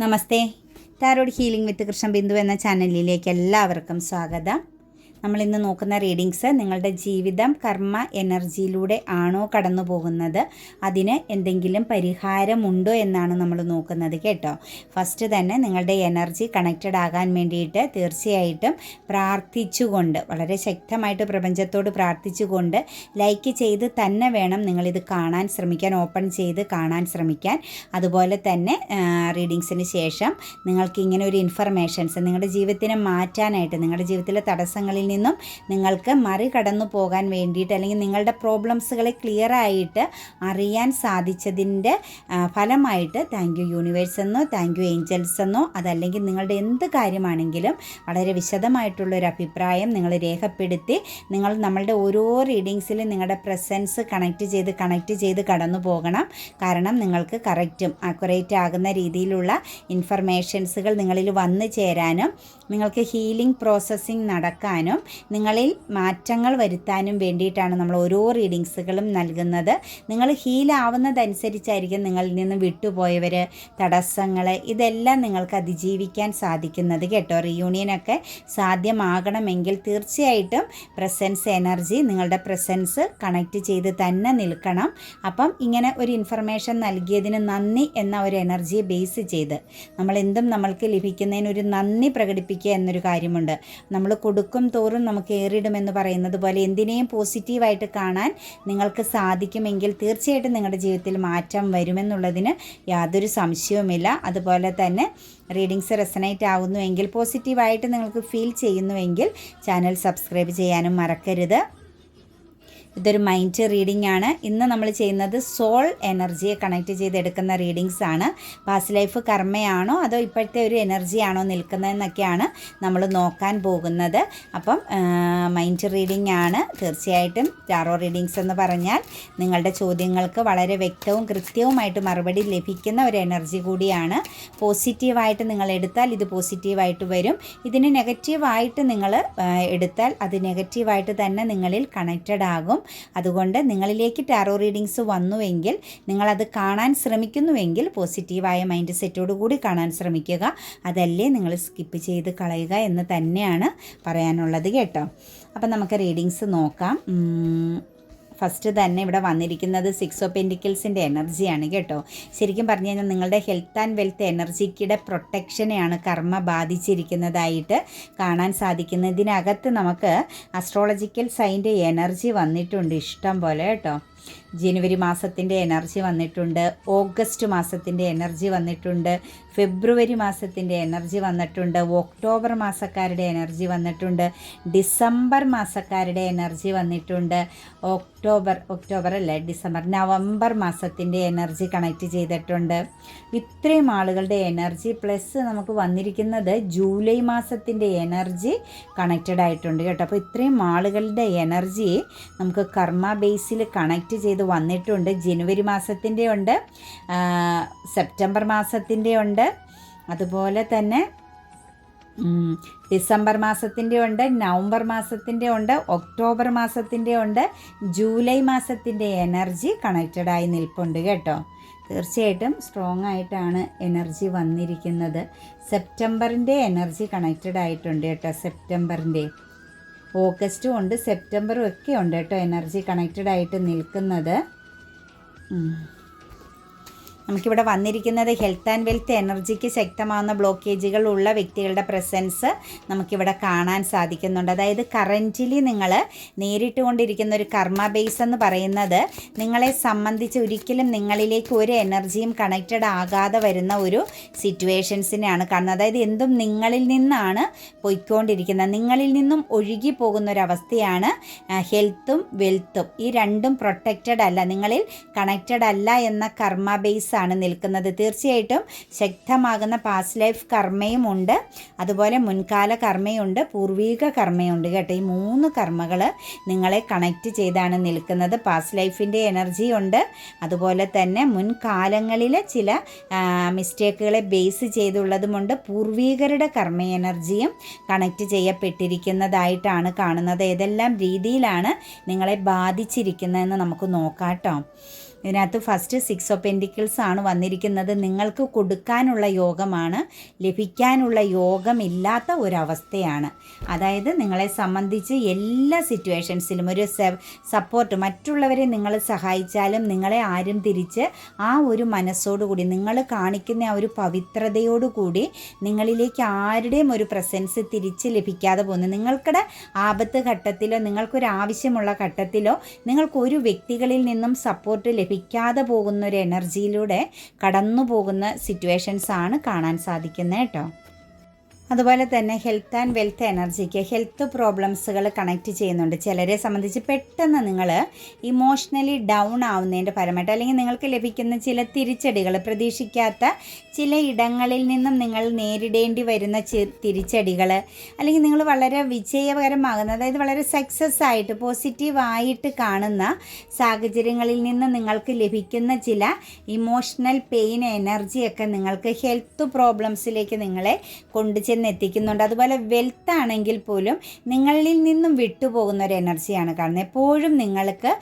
Namaste. Tarot healing with Krishna Bindu എന്ന ചാനലിലേക്ക് എല്ലാവർക്കും സ്വാഗതം. നമ്മൾ ഇന്ന് നോക്കുന്ന റീഡിങ്സ് നിങ്ങളുടെ ജീവിതം കർമ്മ എനർജിയിലൂടെ ആണോ കടന്നു പോകുന്നത്? അതിന് എന്തെങ്കിലും പരിഹാരമുണ്ടോ എന്നാണ് നമ്മൾ നോക്കുന്നത് കേട്ടോ. ഫസ്റ്റ് തന്നെ നിങ്ങളുടെ എനർജി കണക്റ്റഡ് ആകാൻ വേണ്ടിയിട്ട് തീർച്ചയായിട്ടും പ്രാർത്ഥിച്ചുകൊണ്ട് വളരെ ശക്തമായിട്ട് പ്രപഞ്ചത്തോട് പ്രാർത്ഥിച്ചുകൊണ്ട് ലൈക്ക് ചെയ്ത് തന്നെ വേണം നിങ്ങളിത് കാണാൻ ശ്രമിക്കാൻ ഓപ്പൺ ചെയ്ത് കാണാൻ ശ്രമിക്കാൻ. അതുപോലെ തന്നെ റീഡിങ്സിന് ശേഷം നിങ്ങൾക്ക് ഇങ്ങനെ ഒരു ഇൻഫർമേഷൻസ് നിങ്ങളുടെ ജീവിതത്തിനെ മാറ്റാനായിട്ട് നിങ്ങളുടെ ജീവിതത്തിലെ തടസ്സങ്ങളിൽ നിന്നും നിങ്ങൾക്ക് മറികടന്നു പോകാൻ വേണ്ടിയിട്ട് അല്ലെങ്കിൽ നിങ്ങളുടെ പ്രോബ്ലംസുകളെ ക്ലിയർ ആയിട്ട് അറിയാൻ സാധിച്ചതിന്റെ ഫലമായിട്ട് താങ്ക് യു യൂണിവേഴ്സ് എന്നോ താങ്ക് യു ഏഞ്ചൽസ് എന്നോ അതല്ലെങ്കിൽ നിങ്ങളുടെ എന്ത് കാര്യമാണെങ്കിലും വളരെ വിശദമായിട്ടുള്ളൊരു അഭിപ്രായം നിങ്ങൾ രേഖപ്പെടുത്തി നിങ്ങൾ നമ്മളുടെ ഓരോ റീഡിങ്സിലും നിങ്ങളുടെ പ്രസൻസ് കണക്ട് ചെയ്ത് കണക്ട് ചെയ്ത് കടന്നു പോകണം. കാരണം നിങ്ങൾക്ക് കറക്റ്റും അക്യുറേറ്റ് ആകുന്ന രീതിയിലുള്ള ഇൻഫർമേഷൻസുകൾ നിങ്ങളിൽ വന്നു ചേരാനും നിങ്ങൾക്ക് ഹീലിംഗ് പ്രോസസ്സിംഗ് നടക്കാനും നിങ്ങളിൽ മാറ്റങ്ങൾ വരുത്താനും വേണ്ടിയിട്ടാണ് നമ്മൾ ഓരോ റീഡിങ്സുകളും നൽകുന്നത്. നിങ്ങൾ ഹീലാവുന്നതനുസരിച്ചായിരിക്കും നിങ്ങളിൽ നിന്ന് വിട്ടുപോയവർ തടസ്സങ്ങൾ ഇതെല്ലാം നിങ്ങൾക്ക് അതിജീവിക്കാൻ സാധിക്കുന്നത് കേട്ടോ. റിയൂണിയനൊക്കെ സാധ്യമാകണമെങ്കിൽ തീർച്ചയായിട്ടും പ്രസൻസ് എനർജി നിങ്ങളുടെ പ്രസൻസ് കണക്ട് ചെയ്ത് തന്നെ നിൽക്കണം. അപ്പം ഇങ്ങനെ ഒരു ഇൻഫർമേഷൻ നൽകിയതിന് നന്ദി എന്ന ഒരു എനർജിയെ ബേസ് ചെയ്ത് നമ്മൾ എന്തും നമ്മൾക്ക് ലഭിക്കുന്നതിന് ഒരു നന്ദി പ്രകടിപ്പിക്കുക എന്നൊരു കാര്യമുണ്ട്. നമ്മൾ കൊടുക്കും നമുക്ക് ഏറിടുമെന്ന് പറയുന്നത് പോലെ എന്തിനേയും പോസിറ്റീവായിട്ട് കാണാൻ നിങ്ങൾക്ക് സാധിക്കുമെങ്കിൽ തീർച്ചയായിട്ടും നിങ്ങളുടെ ജീവിതത്തിൽ മാറ്റം വരുമെന്നുള്ളതിന് യാതൊരു സംശയവുമില്ല. അതുപോലെ തന്നെ റീഡിങ്സ് റെസനേറ്റ് ആവുന്നുവെങ്കിൽ പോസിറ്റീവായിട്ട് നിങ്ങൾക്ക് ഫീൽ ചെയ്യുന്നുവെങ്കിൽ ചാനൽ സബ്സ്ക്രൈബ് ചെയ്യാനും മറക്കരുത്. ഇതൊരു മൈൻഡ് റീഡിംഗ് ആണ്. ഇന്ന് നമ്മൾ ചെയ്യുന്നത് സോൾ എനർജിയെ കണക്ട് ചെയ്തെടുക്കുന്ന റീഡിങ്സ് ആണ്. പാസ്റ്റ് ലൈഫ് കർമ്മയാണോ അതോ ഇപ്പോഴത്തെ ഒരു എനർജിയാണോ നിൽക്കുന്നതെന്നൊക്കെയാണ് നമ്മൾ നോക്കാൻ പോകുന്നത്. അപ്പം മൈൻഡ് റീഡിംഗ് ആണ്. തീർച്ചയായിട്ടും ടാറോ റീഡിങ്സ് എന്ന് പറഞ്ഞാൽ നിങ്ങളുടെ ചോദ്യങ്ങൾക്ക് വളരെ വ്യക്തവും കൃത്യവുമായിട്ട് മറുപടി ലഭിക്കുന്ന ഒരു എനർജി കൂടിയാണ്. പോസിറ്റീവായിട്ട് നിങ്ങൾ എടുത്താൽ ഇത് പോസിറ്റീവായിട്ട് വരും. ഇതിന് നെഗറ്റീവായിട്ട് നിങ്ങൾ എടുത്താൽ അത് നെഗറ്റീവായിട്ട് തന്നെ നിങ്ങളിൽ കണക്റ്റഡ് ആകും. അതുകൊണ്ട് നിങ്ങളിലേക്ക് ടാറോ റീഡിങ്സ് വന്നുവെങ്കിൽ നിങ്ങളത് കാണാൻ ശ്രമിക്കുന്നുവെങ്കിൽ പോസിറ്റീവായ മൈൻഡ് സെറ്റോടുകൂടി കാണാൻ ശ്രമിക്കുക. അതല്ലേ നിങ്ങൾ സ്കിപ്പ് ചെയ്ത് കളയുക എന്ന് തന്നെയാണ് പറയാനുള്ളത് കേട്ടോ. അപ്പം നമുക്ക് റീഡിങ്സ് നോക്കാം. ഫസ്റ്റ് തന്നെ ഇവിടെ വന്നിരിക്കുന്നത് സിക്സ് ഓഫ് പെന്റിക്കിൾസിന്റെ എനർജിയാണ് കേട്ടോ. ശരിക്കും പറഞ്ഞു കഴിഞ്ഞാൽ നിങ്ങളുടെ ഹെൽത്ത് ആൻഡ് വെൽത്ത് എനർജിക്കിടെ പ്രൊട്ടക്ഷനെയാണ് കർമ്മ ബാധിച്ചിരിക്കുന്നതായിട്ട് കാണാൻ സാധിക്കുന്നത്. ഇതിനകത്ത് നമുക്ക് അസ്ട്രോളജിക്കൽ സൈന്റെ എനർജി വന്നിട്ടുണ്ട് ഇഷ്ടം പോലെ കേട്ടോ. ജനുവരി മാസത്തിന്റെ എനർജി വന്നിട്ടുണ്ട്. ഓഗസ്റ്റ് മാസത്തിന്റെ എനർജി വന്നിട്ടുണ്ട്. ഫെബ്രുവരി മാസത്തിന്റെ എനർജി വന്നിട്ടുണ്ട്. ഒക്ടോബർ മാസക്കാരുടെ എനർജി വന്നിട്ടുണ്ട്. ഡിസംബർ മാസക്കാരുടെ എനർജി വന്നിട്ടുണ്ട്. ഒക്ടോബർ ഒക്ടോബർ അല്ല? ഡിസംബർ നവംബർ മാസത്തിന്റെ എനർജി കണക്റ്റ് ചെയ്തിട്ടുണ്ട്. ഇത്രയും ആളുകളുടെ എനർജി പ്ലസ് നമുക്ക് വന്നിരിക്കുന്നത് ജൂലൈ മാസത്തിന്റെ എനർജി കണക്റ്റഡ് ആയിട്ടുണ്ട് കേട്ടോ. അപ്പോൾ ഇത്രയും ആളുകളുടെ എനർജി നമുക്ക് കർമ്മ ബേസിൽ കണക്റ്റ് ചെയ്ത് വന്നിട്ടുണ്ട്. ജനുവരി മാസത്തിന്റെ ഉണ്ട്. സെപ്റ്റംബർ മാസത്തിന്റെ ഉണ്ട്. അതുപോലെ തന്നെ ഡിസംബർ മാസത്തിന്റെ ഉണ്ട് നവംബർ മാസത്തിന്റെ ഉണ്ട് ഒക്ടോബർ മാസത്തിന്റെ ഉണ്ട് ജൂലൈ മാസത്തിന്റെ എനർജി കണക്റ്റഡ് ആയി നിൽപ്പുണ്ട് കേട്ടോ. തീർച്ചയായിട്ടും സ്ട്രോങ് ആയിട്ടാണ് എനർജി വന്നിരിക്കുന്നത്. സെപ്റ്റംബറിന്റെ എനർജി കണക്റ്റഡ് ആയിട്ടുണ്ട് കേട്ടോ സെപ്റ്റംബറിന്റെ. ഓഗസ്റ്റും ഉണ്ട് സെപ്റ്റംബറും ഒക്കെ ഉണ്ട് കേട്ടോ എനർജി കണക്റ്റഡ് ആയിട്ട് നിൽക്കുന്നത്. നമുക്കിവിടെ വന്നിരിക്കുന്നത് ഹെൽത്ത് ആൻഡ് വെൽത്ത് എനർജിക്ക് ശക്തമാവുന്ന ബ്ലോക്കേജുകൾ ഉള്ള വ്യക്തികളുടെ പ്രസൻസ് നമുക്കിവിടെ കാണാൻ സാധിക്കുന്നുണ്ട്. അതായത് കറന്റിലി നിങ്ങൾ നേരിട്ട് കൊണ്ടിരിക്കുന്ന ഒരു കർമ്മ ബേസ് എന്ന് പറയുന്നത് നിങ്ങളെ സംബന്ധിച്ച് ഒരിക്കലും നിങ്ങളിലേക്ക് ഒരു എനർജിയും കണക്റ്റഡ് ആകാതെ വരുന്ന ഒരു സിറ്റുവേഷൻസിനെയാണ് കാണുന്നത്. അതായത് എന്തും നിങ്ങളിൽ നിന്നാണ് പൊയ്ക്കൊണ്ടിരിക്കുന്നത്. നിങ്ങളിൽ നിന്നും ഒഴുകി പോകുന്ന ഒരവസ്ഥയാണ് ഹെൽത്തും വെൽത്തും ഈ രണ്ടും പ്രൊട്ടക്റ്റഡ് അല്ല. നിങ്ങളിൽ കണക്റ്റഡ് അല്ല എന്ന കർമ്മ ബേസ് ആണ് നിൽക്കുന്നത്. തീർച്ചയായിട്ടും ശക്തമാകുന്ന പാസ്റ്റ് ലൈഫ് കർമ്മയും ഉണ്ട്. അതുപോലെ മുൻകാല കർമ്മയുണ്ട് പൂർവീക കർമ്മയുണ്ട് കേട്ടോ. ഈ മൂന്ന് കർമ്മകൾ നിങ്ങളെ കണക്റ്റ് ചെയ്താണ് നിൽക്കുന്നത്. പാസ്റ്റ് ലൈഫിന്റെ എനർജി ഉണ്ട്. അതുപോലെ തന്നെ മുൻകാലങ്ങളിലെ ചില മിസ്റ്റേക്കുകളെ ബേസ് ചെയ്തുള്ളതുമുണ്ട് പൂർവീകരുടെ കർമ്മ എനർജിയും കണക്റ്റ് ചെയ്യപ്പെട്ടിരിക്കുന്നതായിട്ടാണ് കാണുന്നത്. ഏതെല്ലാം രീതിയിലാണ് നിങ്ങളെ ബാധിച്ചിരിക്കുന്നതെന്ന് നമുക്ക് നോക്കാം കേട്ടോ. ഇതിനകത്ത് ഫസ്റ്റ് സിക്സ് ഓഫ് പെന്റിക്കിൾസ് ആണ് വന്നിരിക്കുന്നത്. നിങ്ങൾക്ക് കൊടുക്കാനുള്ള യോഗമാണ്. ലഭിക്കാനുള്ള യോഗമില്ലാത്ത ഒരവസ്ഥയാണ്. അതായത് നിങ്ങളെ സംബന്ധിച്ച് എല്ലാ സിറ്റുവേഷൻസിലും ഒരു സപ്പോർട്ട് മറ്റുള്ളവരെ നിങ്ങൾ സഹായിച്ചാലും നിങ്ങളെ ആരും തിരിച്ച് ആ ഒരു മനസ്സോടുകൂടി നിങ്ങൾ കാണിക്കുന്ന ആ ഒരു പവിത്രതയോടുകൂടി നിങ്ങളിലേക്ക് ആരുടെയും ഒരു പ്രസൻസ് തിരിച്ച് ലഭിക്കാതെ പോകുന്നു. നിങ്ങൾക്കിടെ ആപത്ത് ഘട്ടത്തിലോ നിങ്ങൾക്കൊരു ആവശ്യമുള്ള ഘട്ടത്തിലോ നിങ്ങൾക്ക് ഒരു വ്യക്തികളിൽ നിന്നും സപ്പോർട്ട് ലഭിക്കാതെ പോകുന്ന ഒരു എനർജിയിലൂടെ കടന്നു പോകുന്ന സിറ്റുവേഷൻസ് ആണ് കാണാൻ സാധിക്കുന്നത് കേട്ടോ. അതുപോലെ തന്നെ ഹെൽത്ത് ആൻഡ് വെൽത്ത് എനർജിക്ക് ഹെൽത്ത് പ്രോബ്ലംസുകൾ കണക്ട് ചെയ്യുന്നുണ്ട്. ചിലരെ സംബന്ധിച്ച് പെട്ടെന്ന് നിങ്ങൾ ഇമോഷണലി ഡൗൺ ആവുന്നതിന്റെ പരമായിട്ട് അല്ലെങ്കിൽ നിങ്ങൾക്ക് ലഭിക്കുന്ന ചില തിരിച്ചടികൾ പ്രതീക്ഷിക്കാത്ത ചില ഇടങ്ങളിൽ നിന്നും നിങ്ങൾ നേരിടേണ്ടി വരുന്ന തിരിച്ചടികൾ അല്ലെങ്കിൽ നിങ്ങൾ വളരെ വിജയകരമാകുന്ന അതായത് വളരെ സക്സസ് ആയിട്ട് പോസിറ്റീവായിട്ട് കാണുന്ന സാഹചര്യങ്ങളിൽ നിന്ന് നിങ്ങൾക്ക് ലഭിക്കുന്ന ചില ഇമോഷണൽ പെയിൻ എനർജിയൊക്കെ നിങ്ങൾക്ക് ഹെൽത്ത് പ്രോബ്ലംസിലേക്ക് നിങ്ങളെ കൊണ്ടു ചെന്ന് എത്തിക്കുന്നുണ്ട്. അതുപോലെ വെൽത്ത് ആണെങ്കിൽ പോലും നിങ്ങളിൽ നിന്നും വിട്ടുപോകുന്ന ഒരു എനർജിയാണ് കാണുന്നത്. എപ്പോഴും നിങ്ങൾക്ക്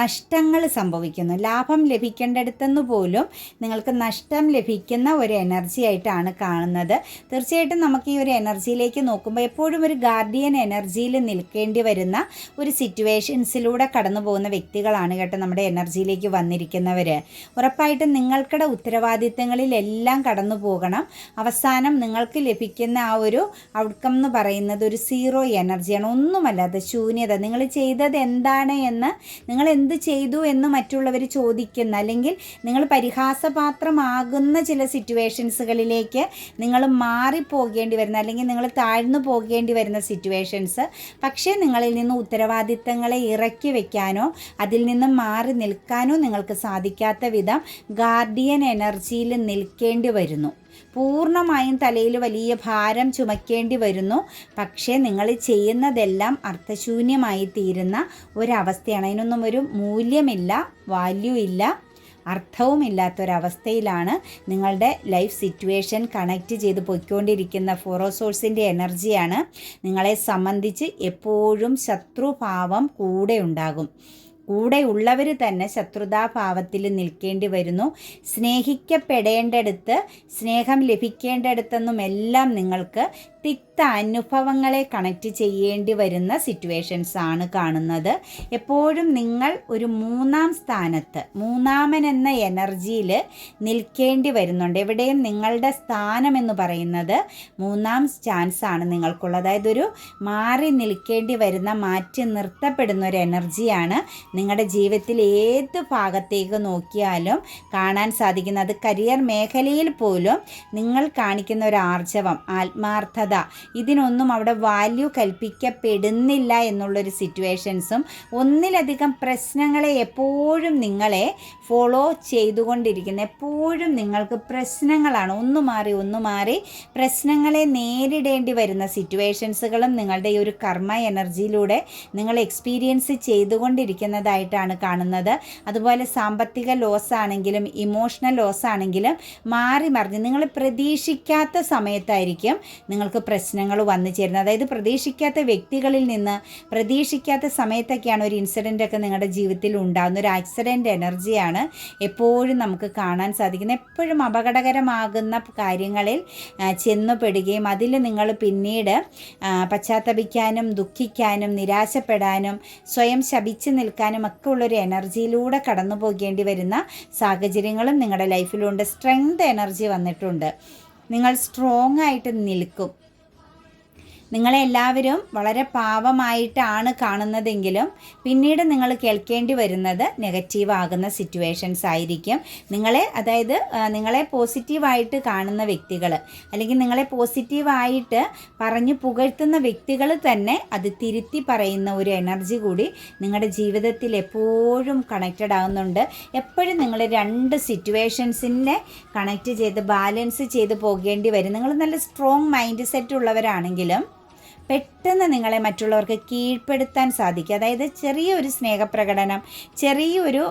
നഷ്ടങ്ങൾ സംഭവിക്കുന്നു. ലാഭം ലഭിക്കേണ്ടടുത്തെന്ന് പോലും നിങ്ങൾക്ക് നഷ്ടം ലഭിക്കുന്ന ഒരു എനർജി ആയിട്ടാണ് കാണുന്നത്. തീർച്ചയായിട്ടും നമുക്ക് ഈ ഒരു എനർജിയിലേക്ക് നോക്കുമ്പോൾ എപ്പോഴും ഒരു ഗാർഡിയൻ എനർജിയിൽ നിൽക്കേണ്ടി വരുന്ന ഒരു സിറ്റുവേഷൻസിലൂടെ കടന്നു പോകുന്ന വ്യക്തികളാണ് കേട്ടോ നമ്മുടെ എനർജിയിലേക്ക് വന്നിരിക്കുന്നവർ ഉറപ്പായിട്ടും നിങ്ങൾക്കുടെ ഉത്തരവാദിത്തങ്ങളിലെല്ലാം കടന്നു പോകണം അവസാനം നിങ്ങൾക്ക് നിങ്ങൾക്ക് ലഭിക്കുന്ന ആ ഒരു ഔട്ട്കം എന്ന് പറയുന്നത് ഒരു സീറോ എനർജിയാണ് ഒന്നുമല്ലാതെ ശൂന്യത. നിങ്ങൾ ചെയ്തത് എന്താണ് എന്ന് നിങ്ങൾ എന്ത് ചെയ്തു എന്ന് മറ്റുള്ളവർ ചോദിക്കുന്ന അല്ലെങ്കിൽ നിങ്ങൾ പരിഹാസപാത്രമാകുന്ന ചില സിറ്റുവേഷൻസുകളിലേക്ക് നിങ്ങൾ മാറിപ്പോകേണ്ടി വരുന്ന അല്ലെങ്കിൽ നിങ്ങൾ താഴ്ന്നു പോകേണ്ടി വരുന്ന സിറ്റുവേഷൻസ് പക്ഷേ നിങ്ങളിൽ നിന്ന് ഉത്തരവാദിത്തങ്ങളെ ഇറക്കി വെക്കാനോ അതിൽ നിന്ന് മാറി നിൽക്കാനോ നിങ്ങൾക്ക് സാധിക്കാത്ത വിധം ഗാർഡിയൻ എനർജിയിൽ നിൽക്കേണ്ടി വരുന്നു. പൂർണമായും തലയിൽ വലിയ ഭാരം ചുമക്കേണ്ടി വരുന്നു. പക്ഷേ നിങ്ങൾ ചെയ്യുന്നതെല്ലാം അർത്ഥശൂന്യമായി തീരുന്ന ഒരവസ്ഥയാണ്. അതിനൊന്നും ഒരു മൂല്യമില്ല വാല്യൂ ഇല്ല അർത്ഥവുമില്ലാത്തൊരവസ്ഥയിലാണ് നിങ്ങളുടെ ലൈഫ് സിറ്റുവേഷൻ കണക്റ്റ് ചെയ്ത് പൊയ്ക്കൊണ്ടിരിക്കുന്ന ഫോറോസോഴ്സിന്റെ എനർജിയാണ് നിങ്ങളെ സംബന്ധിച്ച് എപ്പോഴും ശത്രുഭാവം കൂടെ ഉണ്ടാകും. കൂടെയുള്ളവർ തന്നെ ശത്രുതാഭാവത്തിൽ നിൽക്കേണ്ടി വരുന്നു. സ്നേഹിക്കപ്പെടേണ്ടടുത്ത് സ്നേഹം ലഭിക്കേണ്ടടുത്തെന്നും എല്ലാം നിങ്ങൾക്ക് തിക്ത അനുഭവങ്ങളെ കണക്റ്റ് ചെയ്യേണ്ടി വരുന്ന സിറ്റുവേഷൻസ് ആണ് കാണുന്നത്. എപ്പോഴും നിങ്ങൾ ഒരു മൂന്നാം സ്ഥാനത്ത് മൂന്നാമൻ എന്ന എനർജിയിൽ നിൽക്കേണ്ടി വരുന്നുണ്ട്. എവിടെയും നിങ്ങളുടെ സ്ഥാനം എന്ന് പറയുന്നത് മൂന്നാം ചാൻസ് ആണ് നിങ്ങൾക്കുള്ളത്. അതായത് ഒരു മാറി നിൽക്കേണ്ടി വരുന്ന മാറ്റി നിർത്തപ്പെടുന്ന ഒരു എനർജിയാണ് നിങ്ങളുടെ ജീവിതത്തിൽ ഏത് ഭാഗത്തേക്ക് നോക്കിയാലും കാണാൻ സാധിക്കുന്നത് കരിയർ മേഖലയിൽ പോലും നിങ്ങൾ കാണിക്കുന്ന ഒരു ആർജവം ആത്മാർത്ഥത. ഇതിനൊന്നും അവിടെ വാല്യൂ കൽപ്പിക്കപ്പെടുന്നില്ല എന്നുള്ളൊരു സിറ്റുവേഷൻസും ഒന്നിലധികം പ്രശ്നങ്ങളെ എപ്പോഴും നിങ്ങളെ ഫോളോ ചെയ്തുകൊണ്ടിരിക്കുന്ന എപ്പോഴും നിങ്ങൾക്ക് പ്രശ്നങ്ങളാണ്. ഒന്ന് മാറി ഒന്ന് മാറി പ്രശ്നങ്ങളെ നേരിടേണ്ടി വരുന്ന സിറ്റുവേഷൻസുകളും നിങ്ങളുടെ ഈ ഒരു കർമ്മ എനർജിയിലൂടെ നിങ്ങൾ എക്സ്പീരിയൻസ് ചെയ്തുകൊണ്ടിരിക്കുന്നതായിട്ടാണ് കാണുന്നത്. അതുപോലെ സാമ്പത്തിക ലോസ് ആണെങ്കിലും ഇമോഷണൽ ലോസ് ആണെങ്കിലും മാറി മറിഞ്ഞ് നിങ്ങൾ പ്രതീക്ഷിക്കാത്ത സമയത്തായിരിക്കും നിങ്ങൾക്ക് പ്രശ്നങ്ങൾ വന്നു ചേരുന്നത്. അതായത് പ്രതീക്ഷിക്കാത്ത വ്യക്തികളിൽ നിന്ന് പ്രതീക്ഷിക്കാത്ത സമയത്തൊക്കെയാണ് ഒരു ഇൻസിഡന്റ് ഒക്കെ നിങ്ങളുടെ ജീവിതത്തിൽ ഉണ്ടാകുന്ന ഒരു ആക്സിഡന്റ് എനർജിയാണ് എപ്പോഴും നമുക്ക് കാണാൻ സാധിക്കുന്നത്. എപ്പോഴും അപകടകരമാകുന്ന കാര്യങ്ങളിൽ ചെന്നുപെടുകയും അതിൽ നിങ്ങൾ പിന്നീട് പശ്ചാത്തപിക്കാനും ദുഃഖിക്കാനും നിരാശപ്പെടാനും സ്വയം ശപിച്ചു നിൽക്കാനും ഒക്കെ ഉള്ളൊരു എനർജിയിലൂടെ കടന്നു പോകേണ്ടി വരുന്ന സാഹചര്യങ്ങളും നിങ്ങളുടെ ലൈഫിലുണ്ട്. സ്ട്രെങ്ത് എനർജി വന്നിട്ടുണ്ട്. നിങ്ങൾ സ്ട്രോങ് ആയിട്ട് നിൽക്കും. നിങ്ങളെ എല്ലാവരും വളരെ പാവമായിട്ടാണ് കാണുന്നതെങ്കിലും പിന്നീട് നിങ്ങൾ കേൾക്കേണ്ടി വരുന്നത് നെഗറ്റീവ് ആകുന്ന സിറ്റുവേഷൻസ് ആയിരിക്കും. നിങ്ങളെ അതായത് നിങ്ങളെ പോസിറ്റീവായിട്ട് കാണുന്ന വ്യക്തികൾ അല്ലെങ്കിൽ നിങ്ങളെ പോസിറ്റീവായിട്ട് പറഞ്ഞു പുകഴ്ത്തുന്ന വ്യക്തികൾ തന്നെ അത് തിരുത്തി പറയുന്ന ഒരു എനർജി കൂടി നിങ്ങളുടെ ജീവിതത്തിൽ എപ്പോഴും കണക്റ്റഡ് ആകുന്നുണ്ട് എപ്പോഴും നിങ്ങൾ രണ്ട് സിറ്റുവേഷൻസിനെ കണക്റ്റ് ചെയ്ത് ബാലൻസ് ചെയ്ത് പോകേണ്ടി വരും. നിങ്ങൾ നല്ല സ്ട്രോങ് മൈൻഡ് സെറ്റ് ഉള്ളവരാണെങ്കിലും പെട്ടെന്ന് നിങ്ങളെ മറ്റുള്ളവർക്ക് കീഴ്പ്പെടുത്താൻ സാധിക്കും. അതായത് ചെറിയൊരു സ്നേഹപ്രകടനം ചെറിയൊരു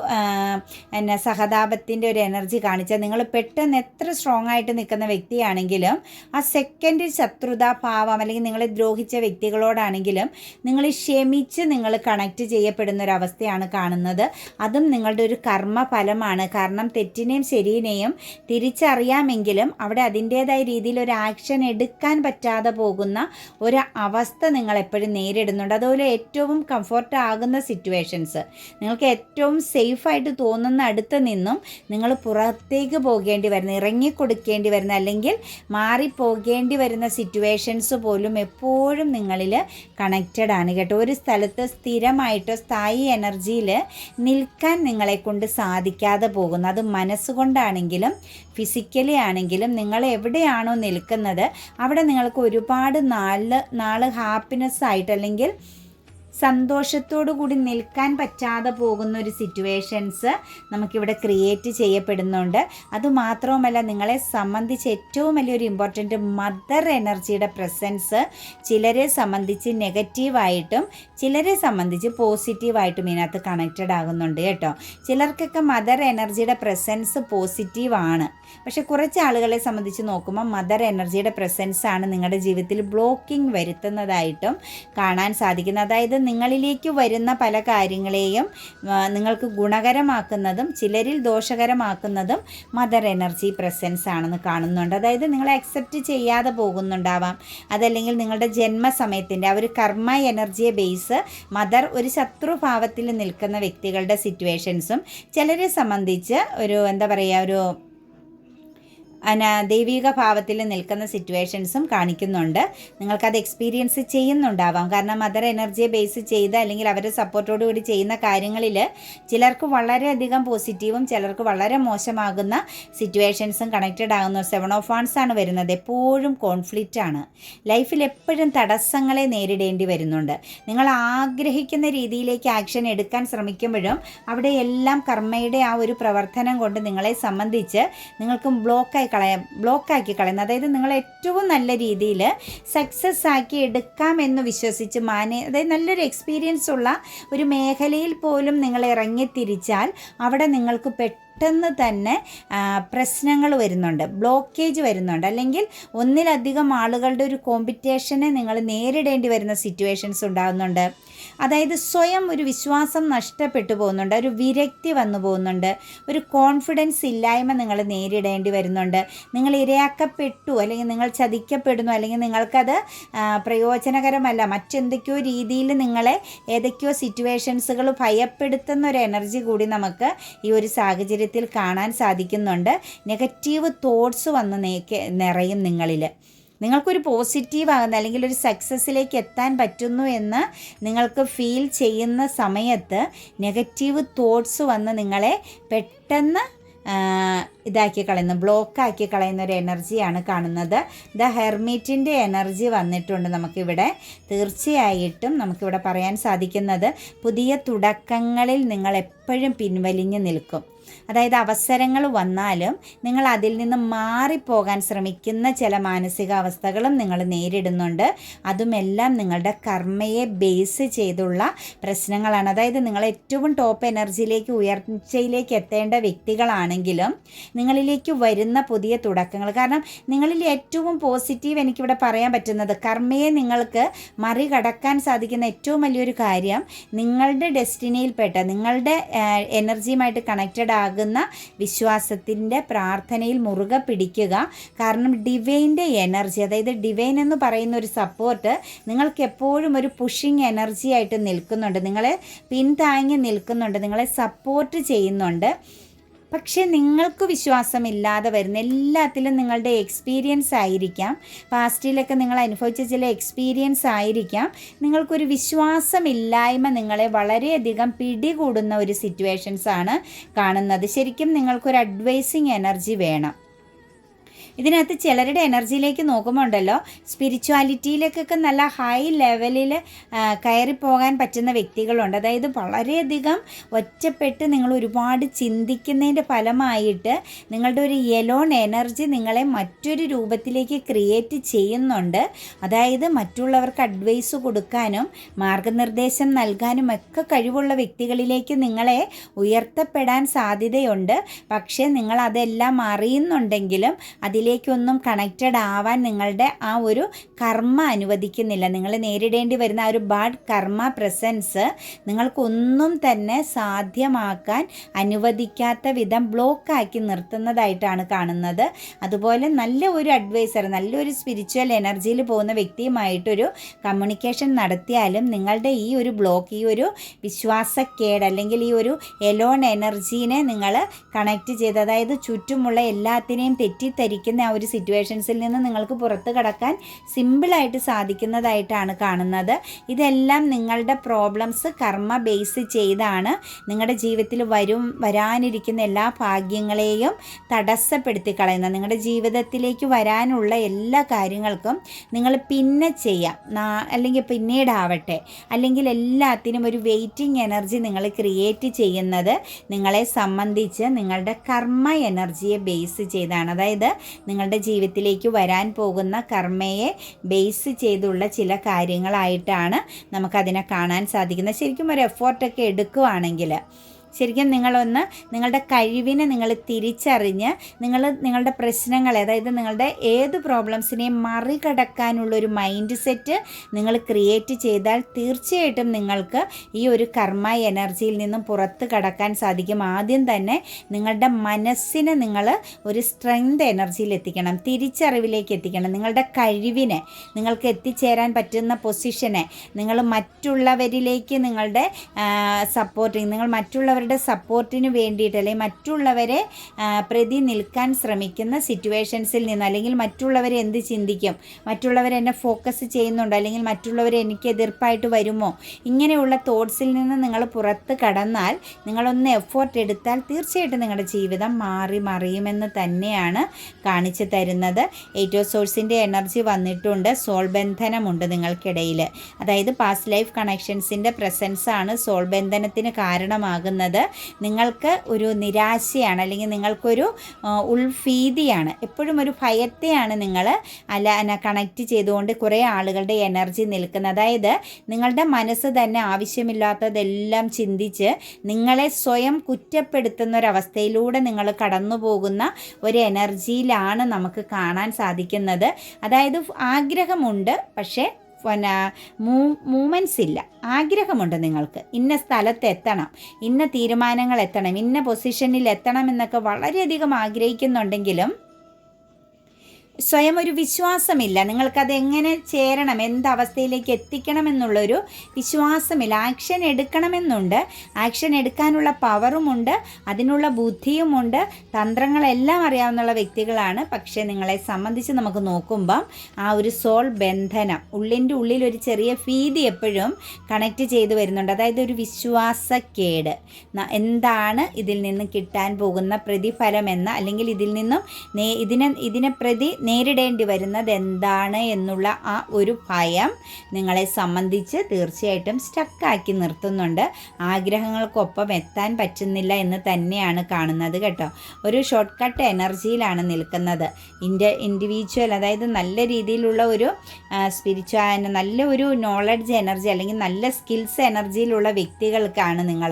എന്നാ സഹതാപത്തിന്റെ ഒരു എനർജി കാണിച്ചാൽ നിങ്ങൾ പെട്ടെന്ന് എത്ര സ്ട്രോങ് ആയിട്ട് നിൽക്കുന്ന വ്യക്തിയാണെങ്കിലും ആ സെക്കൻഡ് ശത്രുതാ ഭാവം അല്ലെങ്കിൽ നിങ്ങളെ ദ്രോഹിച്ച വ്യക്തികളോടാണെങ്കിലും നിങ്ങൾ ക്ഷമിച്ച് നിങ്ങൾ കണക്റ്റ് ചെയ്യപ്പെടുന്ന ഒരു അവസ്ഥയാണ് കാണുന്നത്. അതും നിങ്ങളുടെ ഒരു കർമ്മ ഫലമാണ്. കാരണം തെറ്റിനെയും ശരിയിനെയും തിരിച്ചറിയാമെങ്കിലും അവിടെ അതിന്റേതായ രീതിയിൽ ഒരു ആക്ഷൻ എടുക്കാൻ പറ്റാതെ പോകുന്ന ഒരു അവസ്ഥ നിങ്ങൾ എപ്പോഴും നേരിടുന്നുണ്ട്. അതുപോലെ ഏറ്റവും കംഫർട്ട് ആകുന്ന സിറ്റുവേഷൻസ് നിങ്ങൾക്ക് ഏറ്റവും സേഫായിട്ട് തോന്നുന്ന അടുത്ത് നിന്നും നിങ്ങൾ പുറത്തേക്ക് പോകേണ്ടി വരുന്ന ഇറങ്ങിക്കൊടുക്കേണ്ടി വരുന്ന അല്ലെങ്കിൽ മാറിപ്പോകേണ്ടി വരുന്ന സിറ്റുവേഷൻസ് പോലും എപ്പോഴും നിങ്ങളിൽ കണക്റ്റഡ് ആണ് കേട്ടോ. ഒരു സ്ഥലത്ത് സ്ഥിരമായിട്ടോ സ്ഥായി എനർജിയിൽ നിൽക്കാൻ നിങ്ങളെ കൊണ്ട് സാധിക്കാതെ പോകുന്നു. അത് മനസ്സുകൊണ്ടാണെങ്കിലും ഫിസിക്കലി ആണെങ്കിലും നിങ്ങൾ എവിടെയാണോ നിൽക്കുന്നത് അവിടെ നിങ്ങൾക്ക് ഒരുപാട് നാല് നാൾ ഹാപ്പിനെസ് ആയിട്ട് അല്ലെങ്കിൽ സന്തോഷത്തോടു കൂടി നിൽക്കാൻ പറ്റാതെ പോകുന്ന ഒരു സിറ്റുവേഷൻസ് നമുക്കിവിടെ ക്രിയേറ്റ് ചെയ്യപ്പെടുന്നുണ്ട്. അതുമാത്രവുമല്ല നിങ്ങളെ സംബന്ധിച്ച് ഏറ്റവും വലിയൊരു ഇമ്പോർട്ടന്റ് മദർ എനർജിയുടെ പ്രസൻസ് ചിലരെ സംബന്ധിച്ച് നെഗറ്റീവായിട്ടും ചിലരെ സംബന്ധിച്ച് പോസിറ്റീവായിട്ടും ഇതിനകത്ത് കണക്റ്റഡ് ആകുന്നുണ്ട് കേട്ടോ. ചിലർക്കൊക്കെ മദർ എനർജിയുടെ പ്രസൻസ് പോസിറ്റീവാണ് പക്ഷെ കുറച്ച് ആളുകളെ സംബന്ധിച്ച് നോക്കുമ്പോൾ മദർ എനർജിയുടെ പ്രസൻസ് ആണ് നിങ്ങളുടെ ജീവിതത്തിൽ ബ്ലോക്കിംഗ് വരുത്തുന്നതായിട്ടും കാണാൻ സാധിക്കുന്നത്. അതായത് നിങ്ങളിലേക്ക് വരുന്ന പല കാര്യങ്ങളെയും നിങ്ങൾക്ക് ഗുണകരമാക്കുന്നതും ചിലരിൽ ദോഷകരമാക്കുന്നതും മദർ എനർജി പ്രസൻസ് ആണെന്ന് കാണുന്നുണ്ട്. അതായത് നിങ്ങളെ അക്സെപ്റ്റ് ചെയ്യാതെ പോകുന്നുണ്ടാവാം. അതല്ലെങ്കിൽ നിങ്ങളുടെ ജന്മസമയത്തിന്റെ ആ ഒരു കർമ്മ എനർജിയെ ബേസ് മദർ ഒരു ശത്രുഭാവത്തിൽ നിൽക്കുന്ന വ്യക്തികളുടെ സിറ്റുവേഷൻസും ചിലരെ സംബന്ധിച്ച് ഒരു എന്താ പറയുക ഒരു അന ദൈവിക ഭാവത്തിൽ നിൽക്കുന്ന സിറ്റുവേഷൻസും കാണിക്കുന്നുണ്ട്. നിങ്ങൾക്കത് എക്സ്പീരിയൻസ് ചെയ്യുന്നുണ്ടാവാം. കാരണം മദർ എനർജിയെ ബേസ് ചെയ്ത് അല്ലെങ്കിൽ അവരുടെ സപ്പോർട്ടോടു കൂടി ചെയ്യുന്ന കാര്യങ്ങളിൽ ചിലർക്ക് വളരെയധികം പോസിറ്റീവും ചിലർക്ക് വളരെ മോശമാകുന്ന സിറ്റുവേഷൻസും കണക്റ്റഡ് ആകുന്ന സെവൻ ഓഫ് വൺസ് ആണ് വരുന്നത്. എപ്പോഴും കോൺഫ്ലിക്റ്റ് ആണ്. ലൈഫിൽ എപ്പോഴും തടസ്സങ്ങളെ നേരിടേണ്ടി വരുന്നുണ്ട്. നിങ്ങൾ ആഗ്രഹിക്കുന്ന രീതിയിലേക്ക് ആക്ഷൻ എടുക്കാൻ ശ്രമിക്കുമ്പോഴും അവിടെ എല്ലാം കർമ്മയുടെ ആ ഒരു പ്രവർത്തനം കൊണ്ട് നിങ്ങളെ സംബന്ധിച്ച് നിങ്ങൾക്ക് ബ്ലോക്കായി കളയാം ബ്ലോക്കാക്കി കളയുന്നത്. അതായത് നിങ്ങൾ ഏറ്റവും നല്ല രീതിയിൽ സക്സസ് ആക്കി എടുക്കാം എന്ന് വിശ്വസിച്ച് മാനേ അതായത് നല്ലൊരു എക്സ്പീരിയൻസ് ഉള്ള ഒരു മേഖലയിൽ പോലും നിങ്ങൾ ഇറങ്ങിത്തിരിച്ചാൽ അവിടെ നിങ്ങൾക്ക് പെട്ടെന്ന് തന്നെ പ്രശ്നങ്ങൾ വരുന്നുണ്ട് ബ്ലോക്കേജ് വരുന്നുണ്ട്. അല്ലെങ്കിൽ ഒന്നിലധികം ആളുകളുടെ ഒരു കോമ്പറ്റീഷനെ നിങ്ങൾ നേരിടേണ്ടി വരുന്ന സിറ്റുവേഷൻസ് ഉണ്ടാകുന്നുണ്ട് അതായത് സ്വയം ഒരു വിശ്വാസം നഷ്ടപ്പെട്ടു പോകുന്നുണ്ട് ഒരു വിരക്തി വന്നു പോകുന്നുണ്ട് ഒരു കോൺഫിഡൻസ് ഇല്ലായ്മ നിങ്ങൾ നേരിടേണ്ടി വരുന്നുണ്ട്. നിങ്ങൾ ഇരയാക്കപ്പെട്ടു അല്ലെങ്കിൽ നിങ്ങൾ ചതിക്കപ്പെടുന്നു അല്ലെങ്കിൽ നിങ്ങൾക്കത് പ്രയോജനകരമല്ല. മറ്റെന്തൊക്കെയോ രീതിയിൽ നിങ്ങളെ ഏതൊക്കെയോ സിറ്റുവേഷൻസുകൾ ഭയപ്പെടുത്തുന്ന ഒരു എനർജി കൂടി നമുക്ക് ഈ ഒരു സാഹചര്യത്തിൽ കാണാൻ സാധിക്കുന്നുണ്ട്. നെഗറ്റീവ് തോട്ട്സ് വന്ന് നിറയും നിങ്ങളിൽ. നിങ്ങൾക്കൊരു പോസിറ്റീവ് ആകുന്ന അല്ലെങ്കിൽ ഒരു സക്സസ്സിലേക്ക് എത്താൻ പറ്റുന്നു എന്ന് നിങ്ങൾക്ക് ഫീൽ ചെയ്യുന്ന സമയത്ത് നെഗറ്റീവ് തോട്ട്സ് വന്ന് നിങ്ങളെ പെട്ടെന്ന് ഇതാക്കി ബ്ലോക്ക് ബ്ലോക്കാക്കി കളയുന്ന ഒരു എനർജിയാണ് കാണുന്നത്. ദ ഹെർമിറ്റിന്റെ എനർജി വന്നിട്ടുണ്ട് നമുക്കിവിടെ. തീർച്ചയായിട്ടും നമുക്കിവിടെ പറയാൻ സാധിക്കുന്നത് പുതിയ തുടക്കങ്ങളിൽ നിങ്ങൾ എപ്പോഴും പിൻവലിഞ്ഞ് നിൽക്കും. അതായത് അവസരങ്ങൾ വന്നാലും നിങ്ങൾ അതിൽ നിന്ന് മാറിപ്പോകാൻ ശ്രമിക്കുന്ന ചില മാനസികാവസ്ഥകളും നിങ്ങൾ നേരിടുന്നുണ്ട്. അതുമെല്ലാം നിങ്ങളുടെ കർമ്മയെ ബേസ് ചെയ്തുള്ള പ്രശ്നങ്ങളാണ്. അതായത് നിങ്ങൾ ഏറ്റവും ടോപ്പ് എനർജിയിലേക്ക് ഉയർച്ചയിലേക്ക് എത്തേണ്ട വ്യക്തികളാണെങ്കിലും നിങ്ങളിലേക്ക് വരുന്ന പുതിയ തുടക്കങ്ങൾ. കാരണം നിങ്ങളിൽ ഏറ്റവും പോസിറ്റീവ് എനിക്കിവിടെ പറയാൻ പറ്റുന്നത് കർമ്മയെ നിങ്ങൾക്ക് മറികടക്കാൻ സാധിക്കുന്ന ഏറ്റവും വലിയൊരു കാര്യം നിങ്ങളുടെ ഡെസ്റ്റിനിയിൽപ്പെട്ട നിങ്ങളുടെ എനർജിയുമായിട്ട് കണക്റ്റഡ് ആകുന്ന വിശ്വാസത്തിന്റെ പ്രാർത്ഥനയിൽ മുറുകെ പിടിക്കുക. കാരണം ഡിവൈന്റെ എനർജി അതായത് ഡിവൈൻ എന്ന് പറയുന്ന ഒരു സപ്പോർട്ട് നിങ്ങൾക്ക് എപ്പോഴും ഒരു പുഷിങ് എനർജി ആയിട്ട് നിൽക്കുന്നുണ്ട്. നിങ്ങളെ പിന്താങ്ങി നിൽക്കുന്നുണ്ട്. നിങ്ങളെ സപ്പോർട്ട് ചെയ്യുന്നുണ്ട്. പക്ഷേ നിങ്ങൾക്ക് വിശ്വാസമില്ലാതെ വരുന്ന എല്ലാത്തിലും നിങ്ങളുടെ എക്സ്പീരിയൻസ് ആയിരിക്കാം. പാസ്റ്റിലൊക്കെ നിങ്ങൾ അനുഭവിച്ച ചില എക്സ്പീരിയൻസ് ആയിരിക്കാം. നിങ്ങൾക്കൊരു വിശ്വാസമില്ലായ്മ നിങ്ങളെ വളരെയധികം പിടികൂടുന്ന ഒരു സിറ്റുവേഷൻസ് ആണ് കാണുന്നത്. ശരിക്കും നിങ്ങൾക്കൊരു അഡ്വൈസിങ് എനർജി വേണം. ഇതിനകത്ത് ചിലരുടെ എനർജിയിലേക്ക് നോക്കുമ്പോൾ ഉണ്ടല്ലോ സ്പിരിച്വാലിറ്റിയിലേക്കൊക്കെ നല്ല ഹൈ ലെവലിൽ കയറിപ്പോകാൻ പറ്റുന്ന വ്യക്തികളുണ്ട്. അതായത് വളരെയധികം ഒറ്റപ്പെട്ട് നിങ്ങൾ ഒരുപാട് ചിന്തിക്കുന്നതിന്റെ ഫലമായിട്ട് നിങ്ങളുടെ ഒരു യെലോൺ എനർജി നിങ്ങളെ മറ്റൊരു രൂപത്തിലേക്ക് ക്രിയേറ്റ് ചെയ്യുന്നുണ്ട്. അതായത് മറ്റുള്ളവർക്ക് അഡ്വൈസ് കൊടുക്കാനും മാർഗനിർദ്ദേശം നൽകാനും ഒക്കെ കഴിവുള്ള വ്യക്തികളിലേക്ക് നിങ്ങളെ ഉയർത്തപ്പെടാൻ സാധ്യതയുണ്ട്. പക്ഷേ നിങ്ങൾ അതെല്ലാം അറിയുന്നുണ്ടെങ്കിലും അതിലേക്കൊന്നും കണക്റ്റഡ് ആവാൻ നിങ്ങളുടെ ആ ഒരു കർമ്മ അനുവദിക്കുന്നില്ല. നിങ്ങൾ നേരിടേണ്ടി വരുന്ന ആ ഒരു ബാഡ് കർമ്മ പ്രസൻസ് നിങ്ങൾക്കൊന്നും തന്നെ സാധ്യമാക്കാൻ അനുവദിക്കാത്ത വിധം ബ്ലോക്കാക്കി നിർത്തുന്നതായിട്ടാണ് കാണുന്നത്. അതുപോലെ നല്ല ഒരു അഡ്വൈസർ നല്ലൊരു സ്പിരിച്വൽ എനർജിയിൽ പോകുന്ന വ്യക്തിയുമായിട്ടൊരു കമ്മ്യൂണിക്കേഷൻ നടത്തിയാലും നിങ്ങളുടെ ഈ ഒരു ബ്ലോക്ക് ഈ ഒരു വിശ്വാസക്കേട് അല്ലെങ്കിൽ ഈ ഒരു എലോൺ എനർജീനെ നിങ്ങൾ കണക്ട് ചെയ്ത് അതായത് ചുറ്റുമുള്ള എല്ലാത്തിനെയും തെറ്റിദ്ധരിക്കുന്ന ആ ഒരു സിറ്റുവേഷൻസിൽ നിന്ന് നിങ്ങൾക്ക് പുറത്ത് കടക്കാൻ സിമ്പിളായിട്ട് സാധിക്കുന്നതായിട്ടാണ് കാണുന്നത്. ഇതെല്ലാം നിങ്ങളുടെ പ്രോബ്ലംസ് കർമ്മ ബേസ് ചെയ്താണ്. നിങ്ങളുടെ ജീവിതത്തിൽ വരും വരാനിരിക്കുന്ന എല്ലാ ഭാഗ്യങ്ങളെയും തടസ്സപ്പെടുത്തി കളയുന്ന നിങ്ങളുടെ ജീവിതത്തിലേക്ക് വരാനുള്ള എല്ലാ കാര്യങ്ങൾക്കും നിങ്ങൾ പിന്നെ ചെയ്യാം. അല്ലെങ്കിൽ പിന്നീടാവട്ടെ. അല്ലെങ്കിൽ എല്ലാത്തിനും ഒരു വെയിറ്റിംഗ് എനർജി നിങ്ങൾ ക്രിയേറ്റ് ചെയ്യുന്നത് നിങ്ങളെ സംബന്ധിച്ച് നിങ്ങളുടെ കർമ്മ എനർജിയെ ബേസ് ചെയ്താണ്. അതായത് നിങ്ങളുടെ ജീവിതത്തിലേക്ക് വരാൻ പോകുന്ന കർമ്മയെ ബേസ് ചെയ്തുള്ള ചില കാര്യങ്ങളായിട്ടാണ് നമുക്കതിനെ കാണാൻ സാധിക്കുന്നത്. ശരിക്കും ഒരു എഫോർട്ടൊക്കെ എടുക്കുവാണെങ്കിൽ ശരിക്കും നിങ്ങളൊന്ന് നിങ്ങളുടെ കഴിവിനെ നിങ്ങൾ തിരിച്ചറിഞ്ഞ് നിങ്ങൾ നിങ്ങളുടെ പ്രശ്നങ്ങളെ അതായത് നിങ്ങളുടെ ഏത് പ്രോബ്ലംസിനെയും മറികടക്കാനുള്ളൊരു മൈൻഡ് സെറ്റ് നിങ്ങൾ ക്രിയേറ്റ് ചെയ്താൽ തീർച്ചയായിട്ടും നിങ്ങൾക്ക് ഈ ഒരു കർമ്മ എനർജിയിൽ നിന്നും പുറത്ത് കടക്കാൻ സാധിക്കും. ആദ്യം തന്നെ നിങ്ങളുടെ മനസ്സിനെ നിങ്ങൾ ഒരു സ്ട്രെങ്ത് എനർജിയിൽ എത്തിക്കണം തിരിച്ചറിവിലേക്ക് എത്തിക്കണം. നിങ്ങളുടെ കഴിവിനെ നിങ്ങൾക്ക് എത്തിച്ചേരാൻ പറ്റുന്ന പൊസിഷനെ നിങ്ങൾ മറ്റുള്ളവരിലേക്ക് നിങ്ങളുടെ സപ്പോർട്ടിങ് നിങ്ങൾ മറ്റുള്ളവർ മറ്റുള്ളവരുടെ സപ്പോർട്ടിന് വേണ്ടിയിട്ട് അല്ലെങ്കിൽ മറ്റുള്ളവരെ പ്രതി നിൽക്കാൻ ശ്രമിക്കുന്ന സിറ്റുവേഷൻസിൽ നിന്ന് അല്ലെങ്കിൽ മറ്റുള്ളവരെ എന്ത് ചിന്തിക്കും? മറ്റുള്ളവർ എന്നെ ഫോക്കസ് ചെയ്യുന്നുണ്ടോ അല്ലെങ്കിൽ മറ്റുള്ളവർ എനിക്ക് എതിർപ്പായിട്ട് വരുമോ? ഇങ്ങനെയുള്ള തോട്ട്സിൽ നിന്ന് നിങ്ങൾ പുറത്ത് കടന്നാൽ നിങ്ങളൊന്ന് എഫോർട്ട് എടുത്താൽ തീർച്ചയായിട്ടും നിങ്ങളുടെ ജീവിതം മാറി മറിയുമെന്ന് തന്നെയാണ് കാണിച്ചു തരുന്നത്. ഏറ്റവും സോഴ്സിന്റെ എനർജി വന്നിട്ടുണ്ട്. സോൾ ബന്ധനമുണ്ട് നിങ്ങൾക്കിടയിൽ അതായത് പാസ്റ്റ് ലൈഫ് കണക്ഷൻസിന്റെ പ്രസൻസാണ് സോൾ ബന്ധനത്തിന് കാരണമാകുന്നത്. പറയുന്നത് നിങ്ങൾക്ക് ഒരു നിരാശയാണ് അല്ലെങ്കിൽ നിങ്ങൾക്കൊരു ഉൾഫീതിയാണ് എപ്പോഴും ഒരു ഭയത്തെയാണ് നിങ്ങൾ അല്ല കണക്റ്റ് ചെയ്തുകൊണ്ട് കുറേ ആളുകളുടെ എനർജി നിൽക്കുന്നത്. അതായത് നിങ്ങളുടെ മനസ്സ് തന്നെ ആവശ്യമില്ലാത്തതെല്ലാം ചിന്തിച്ച് നിങ്ങളെ സ്വയം കുറ്റപ്പെടുത്തുന്ന ഒരവസ്ഥയിലൂടെ നിങ്ങൾ കടന്നു പോകുന്ന ഒരു എനർജിയിലാണ് നമുക്ക് കാണാൻ സാധിക്കുന്നത്. അതായത് ആഗ്രഹമുണ്ട് പക്ഷേ പിന്നെ മൂമെന്റ്സ് ഇല്ല ആഗ്രഹമുണ്ട് നിങ്ങൾക്ക്. ഇന്ന സ്ഥലത്ത് എത്തണം. ഇന്ന തീരുമാനങ്ങൾ എത്തണം. ഇന്ന പൊസിഷനിൽ എത്തണം എന്നൊക്കെ വളരെയധികം ആഗ്രഹിക്കുന്നുണ്ടെങ്കിലും സ്വയം ഒരു വിശ്വാസമില്ല. നിങ്ങൾക്കത് എങ്ങനെ ചേരണം എന്ത് അവസ്ഥയിലേക്ക് എത്തിക്കണം എന്നുള്ളൊരു വിശ്വാസമില്ല. ആക്ഷൻ എടുക്കണമെന്നുണ്ട്. ആക്ഷൻ എടുക്കാനുള്ള പവറുമുണ്ട്. അതിനുള്ള ബുദ്ധിയുമുണ്ട്. തന്ത്രങ്ങളെല്ലാം അറിയാവുന്ന വ്യക്തികളാണ്. പക്ഷേ നിങ്ങളെ സംബന്ധിച്ച് നമുക്ക് നോക്കുമ്പം ആ ഒരു സോൾ ബന്ധനം ഉള്ളിന്റെ ഉള്ളിൽ ഒരു ചെറിയ ഭീതി എപ്പോഴും കണക്റ്റ് ചെയ്ത് വരുന്നുണ്ട്. അതായത് ഒരു വിശ്വാസക്കേട്. എന്താണ് ഇതിൽ നിന്ന് കിട്ടാൻ പോകുന്ന പ്രതിഫലം എന്ന അല്ലെങ്കിൽ ഇതിൽ നിന്നും ഇതിനെ ഇതിനെ പ്രതി നേരിടേണ്ടി വരുന്നത് എന്താണ് എന്നുള്ള ആ ഒരു ഭയം നിങ്ങളെ സംബന്ധിച്ച് തീർച്ചയായിട്ടും സ്റ്റക്കാക്കി നിർത്തുന്നുണ്ട്. ആഗ്രഹങ്ങൾക്കൊപ്പം എത്താൻ പറ്റുന്നില്ല എന്ന് തന്നെയാണ് കാണുന്നത് കേട്ടോ. ഒരു ഷോർട്ട് കട്ട് എനർജിയിലാണ് നിൽക്കുന്നത്. ഇൻഡ ഇൻഡിവിജ്വൽ അതായത് നല്ല രീതിയിലുള്ള ഒരു സ്പിരിച്വൽ നല്ല ഒരു നോളജ് എനർജി അല്ലെങ്കിൽ നല്ല സ്കിൽസ് എനർജിയിലുള്ള വ്യക്തികൾക്കാണ് നിങ്ങൾ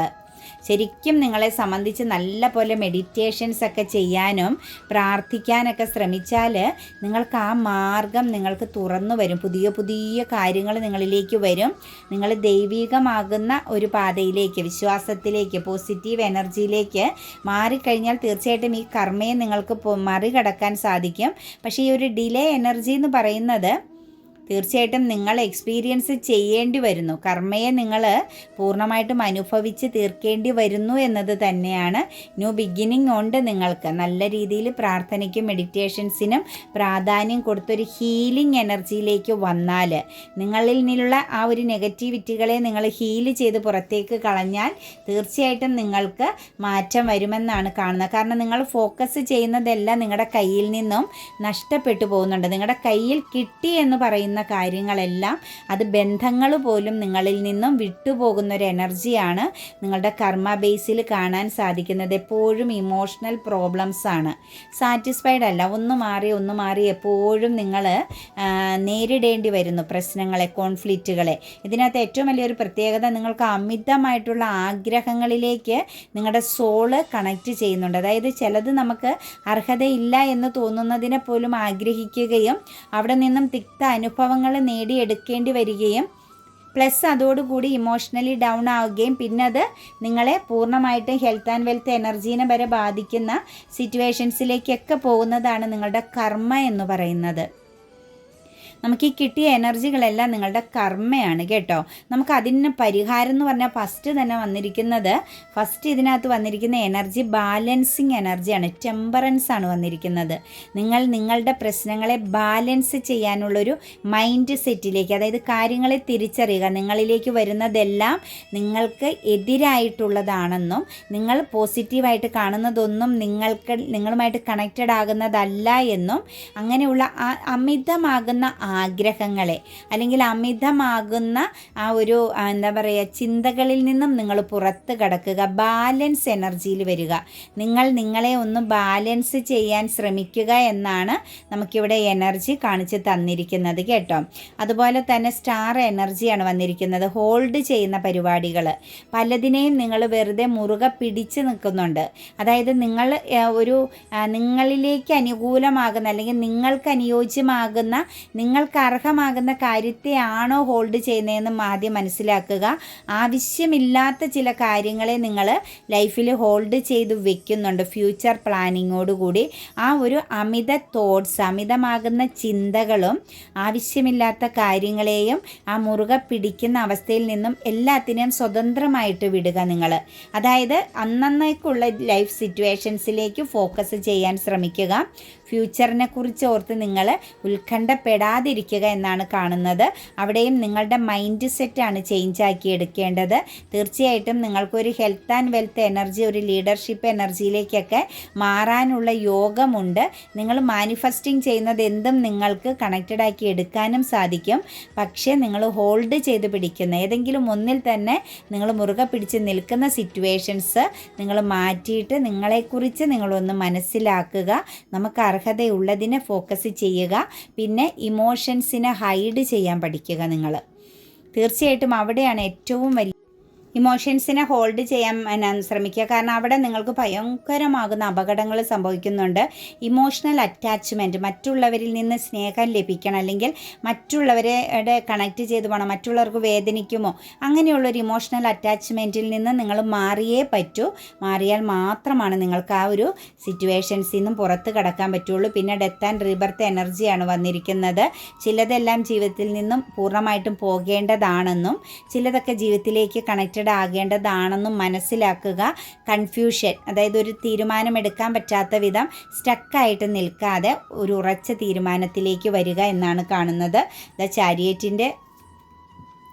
ശരിക്കും നിങ്ങളെ സംബന്ധിച്ച് നല്ല പോലെ മെഡിറ്റേഷൻസ് ഒക്കെ ചെയ്യാനും പ്രാർത്ഥിക്കാനൊക്കെ ശ്രമിച്ചാൽ നിങ്ങൾക്ക് ആ മാർഗം നിങ്ങൾക്ക് തുറന്നു വരും. പുതിയ പുതിയ കാര്യങ്ങൾ നിങ്ങളിലേക്ക് വരും. നിങ്ങൾ ദൈവികമാകുന്ന ഒരു പാതയിലേക്ക് വിശ്വാസത്തിലേക്ക് പോസിറ്റീവ് എനർജിയിലേക്ക് മാറിക്കഴിഞ്ഞാൽ തീർച്ചയായിട്ടും ഈ കർമ്മയെ നിങ്ങൾക്ക് മറികടക്കാൻ സാധിക്കും. പക്ഷേ ഈ ഒരു ഡിലേ എനർജി എന്ന് പറയുന്നത് തീർച്ചയായിട്ടും നിങ്ങൾ എക്സ്പീരിയൻസ് ചെയ്യേണ്ടി വരുന്നു. കർമ്മയെ നിങ്ങൾ പൂർണമായിട്ടും അനുഭവിച്ച് തീർക്കേണ്ടി വരുന്നു എന്നത് തന്നെയാണ് ന്യൂ ബിഗിനിങ് ഉണ്ട് നിങ്ങൾക്ക്. നല്ല രീതിയിൽ പ്രാർത്ഥനയ്ക്കും മെഡിറ്റേഷൻസിനും പ്രാധാന്യം കൊടുത്തൊരു ഹീലിംഗ് എനർജിയിലേക്ക് വന്നാൽ നിങ്ങളിൽ നിന്നുള്ള ആ ഒരു നെഗറ്റിവിറ്റികളെ നിങ്ങൾ ഹീൽ ചെയ്ത് പുറത്തേക്ക് കളഞ്ഞാൽ തീർച്ചയായിട്ടും നിങ്ങൾക്ക് മാറ്റം വരുമെന്നാണ് കാണുന്നത്. കാരണം നിങ്ങൾ ഫോക്കസ് ചെയ്യുന്നതെല്ലാം നിങ്ങളുടെ കയ്യിൽ നിന്നും നഷ്ടപ്പെട്ടു പോകുന്നുണ്ട്. നിങ്ങളുടെ കയ്യിൽ കിട്ടി എന്ന് പറയുന്ന കാര്യങ്ങളെല്ലാം അത് ബന്ധങ്ങൾ പോലും നിങ്ങളിൽ നിന്നും വിട്ടുപോകുന്ന ഒരു എനർജിയാണ് നിങ്ങളുടെ കർമ്മ ബേസിൽ കാണാൻ സാധിക്കുന്നത് എപ്പോഴും ഇമോഷണൽ പ്രോബ്ലംസ് ആണ്. സാറ്റിസ്ഫൈഡ് അല്ല ഒന്ന് മാറി ഒന്ന് മാറി എപ്പോഴും നിങ്ങൾ നേരിടേണ്ടി വരുന്നു പ്രശ്നങ്ങളെ കോൺഫ്ലിക്റ്റുകളെ ഇതിനകത്ത് ഏറ്റവും വലിയൊരു പ്രത്യേകത നിങ്ങൾക്ക് അമിതമായിട്ടുള്ള ആഗ്രഹങ്ങളിലേക്ക് നിങ്ങളുടെ സോൾ കണക്റ്റ് ചെയ്യുന്നുണ്ട്. അതായത് ചിലത് നമുക്ക് അർഹതയില്ല എന്ന് തോന്നുന്നതിനെ പോലും ആഗ്രഹിക്കുകയും അവിടെ നിന്നും തിക്ത അനുഭവങ്ങൾ നേടിയെടുക്കേണ്ടി വരികയും പ്ലസ് അതോടുകൂടി ഇമോഷണലി ഡൗൺ ആവുകയും പിന്നെ അത് നിങ്ങളെ പൂർണമായിട്ടും ഹെൽത്ത് ആൻഡ് വെൽത്ത് എനർജീനെ വരെ ബാധിക്കുന്ന സിറ്റുവേഷൻസിലേക്കൊക്കെ പോകുന്നതാണ് നിങ്ങളുടെ കർമ്മ എന്ന് പറയുന്നത്. നമുക്ക് ഈ കിട്ടിയ എനർജികളെല്ലാം നിങ്ങളുടെ കർമ്മയാണ് കേട്ടോ. നമുക്ക് അതിന് പരിഹാരം എന്ന് പറഞ്ഞാൽ ഫസ്റ്റ് തന്നെ വന്നിരിക്കുന്നത് ഫസ്റ്റ് ഇതിനകത്ത് വന്നിരിക്കുന്ന എനർജി ബാലൻസിങ് എനർജിയാണ് ടെമ്പറൻസ് ആണ് വന്നിരിക്കുന്നത്. നിങ്ങൾ നിങ്ങളുടെ പ്രശ്നങ്ങളെ ബാലൻസ് ചെയ്യാനുള്ളൊരു മൈൻഡ് സെറ്റിലേക്ക് അതായത് കാര്യങ്ങളെ തിരിച്ചറിയുക നിങ്ങളിലേക്ക് വരുന്നതെല്ലാം നിങ്ങൾക്ക് എതിരായിട്ടുള്ളതാണെന്നും നിങ്ങൾ പോസിറ്റീവായിട്ട് കാണുന്നതൊന്നും നിങ്ങൾക്ക് നിങ്ങളുമായിട്ട് കണക്റ്റഡ് ആകുന്നതല്ല എന്നും അങ്ങനെയുള്ള അമിതമാകുന്ന ആഗ്രഹങ്ങളെ അല്ലെങ്കിൽ അമിതമാകുന്ന ആ ഒരു എന്താ പറയുക ചിന്തകളിൽ നിന്നും നിങ്ങൾ പുറത്ത് കടക്കുക. ബാലൻസ് എനർജിയിൽ വരിക. നിങ്ങൾ നിങ്ങളെ ഒന്ന് ബാലൻസ് ചെയ്യാൻ ശ്രമിക്കുക എന്നാണ് നമുക്കിവിടെ എനർജി കാണിച്ച് തന്നിരിക്കുന്നത് കേട്ടോ. അതുപോലെ തന്നെ സ്റ്റാർ എനർജിയാണ് വന്നിരിക്കുന്നത്. ഹോൾഡ് ചെയ്യുന്ന പരിപാടികൾ. പലതിനെയും നിങ്ങൾ വെറുതെ മുറുകെ പിടിച്ച് നിൽക്കുന്നുണ്ട്. അതായത് നിങ്ങൾ ഒരു നിങ്ങളിലേക്ക് അനുകൂലമാകുന്ന അല്ലെങ്കിൽ നിങ്ങൾക്ക് അനുയോജ്യമാകുന്ന നിങ്ങൾ നിങ്ങൾക്ക് അർഹമാകുന്ന കാര്യത്തെയാണോ ഹോൾഡ് ചെയ്യുന്നതെന്നും ആദ്യം മനസ്സിലാക്കുക. ആവശ്യമില്ലാത്ത ചില കാര്യങ്ങളെ നിങ്ങൾ ലൈഫിൽ ഹോൾഡ് ചെയ്ത് വെക്കുന്നുണ്ട്. ഫ്യൂച്ചർ പ്ലാനിങ്ങോടുകൂടി ആ ഒരു അമിത തോട്ട്സ് അമിതമാകുന്ന ചിന്തകളും ആവശ്യമില്ലാത്ത കാര്യങ്ങളെയും ആ മുറുകെ പിടിക്കുന്ന അവസ്ഥയിൽ നിന്നും എല്ലാത്തിനെയും സ്വതന്ത്രമായിട്ട് വിടുക നിങ്ങൾ. അതായത് അന്നേക്കുള്ള ലൈഫ് സിറ്റുവേഷൻസിലേക്ക് ഫോക്കസ് ചെയ്യാൻ ശ്രമിക്കുക. ഫ്യൂച്ചറിനെ കുറിച്ച് ഓർത്ത് നിങ്ങൾ ഉത്കണ്ഠപ്പെടാതിരിക്കുക എന്നാണ് കാണുന്നത്. അവിടെയും നിങ്ങളുടെ മൈൻഡ് സെറ്റാണ് ചേഞ്ച് ആക്കി എടുക്കേണ്ടത്. തീർച്ചയായിട്ടും നിങ്ങൾക്കൊരു ഹെൽത്ത് ആൻഡ് വെൽത്ത് എനർജി ഒരു ലീഡർഷിപ്പ് എനർജിയിലേക്കൊക്കെ മാറാനുള്ള യോഗമുണ്ട്. നിങ്ങൾ മാനിഫെസ്റ്റിംഗ് ചെയ്യുന്നത് എന്തും നിങ്ങൾക്ക് കണക്റ്റഡ് ആക്കി എടുക്കാനും സാധിക്കും. പക്ഷേ നിങ്ങൾ ഹോൾഡ് ചെയ്ത് പിടിക്കുന്ന ഏതെങ്കിലും ഒന്നിൽ തന്നെ നിങ്ങൾ മുറുകെ പിടിച്ച് നിൽക്കുന്ന സിറ്റുവേഷൻസ് നിങ്ങൾ മാറ്റിയിട്ട് നിങ്ങളെക്കുറിച്ച് നിങ്ങളൊന്ന് മനസ്സിലാക്കുക. നമുക്ക് അർഹതയുള്ളതിനെ ഫോക്കസ് ചെയ്യുക. പിന്നെ ഇമോഷൻസിനെ ഹൈഡ് ചെയ്യാൻ പഠിക്കുക നിങ്ങൾ. തീർച്ചയായിട്ടും അവിടെയാണ് ഏറ്റവും വലിയ ഇമോഷൻസിനെ ഹോൾഡ് ചെയ്യാൻ ശ്രമിക്കുക. കാരണം അവിടെ നിങ്ങൾക്ക് ഭയങ്കരമാകുന്ന അപകടങ്ങൾ സംഭവിക്കുന്നുണ്ട്. ഇമോഷണൽ അറ്റാച്ച്മെന്റ് മറ്റുള്ളവരിൽ നിന്ന് സ്നേഹം ലഭിക്കണം. അല്ലെങ്കിൽ മറ്റുള്ളവരെ കണക്റ്റ് ചെയ്ത് പോകണം. മറ്റുള്ളവർക്ക് വേദനിക്കുമോ? അങ്ങനെയുള്ളൊരു ഇമോഷണൽ അറ്റാച്ച്മെന്റിൽ നിന്ന് നിങ്ങൾ മാറിയേ പറ്റൂ. മാറിയാൽ മാത്രമാണ് നിങ്ങൾക്ക് ആ ഒരു സിറ്റുവേഷൻസിൽ നിന്നും പുറത്ത് കടക്കാൻ പറ്റുള്ളൂ. പിന്നെ ഡെത്ത് ആൻഡ് റീബർത്ത് എനർജിയാണ് വന്നിരിക്കുന്നത്. ചിലതെല്ലാം ജീവിതത്തിൽ നിന്നും പൂർണമായിട്ടും പോകേണ്ടതാണെന്നും ചിലതൊക്കെ ജീവിതത്തിലേക്ക് കണക്റ്റഡ് കൺസിഡേർഡ് ആകേണ്ടതാണെന്നും മനസ്സിലാക്കുക. കൺഫ്യൂഷൻ അതായത് ഒരു തീരുമാനമെടുക്കാൻ പറ്റാത്ത വിധം സ്റ്റക്കായിട്ട് നിൽക്കാതെ ഒരു ഉറച്ച തീരുമാനത്തിലേക്ക് വരിക എന്നാണ് കാണുന്നത്. ദ ചാരിയറ്റിന്റെ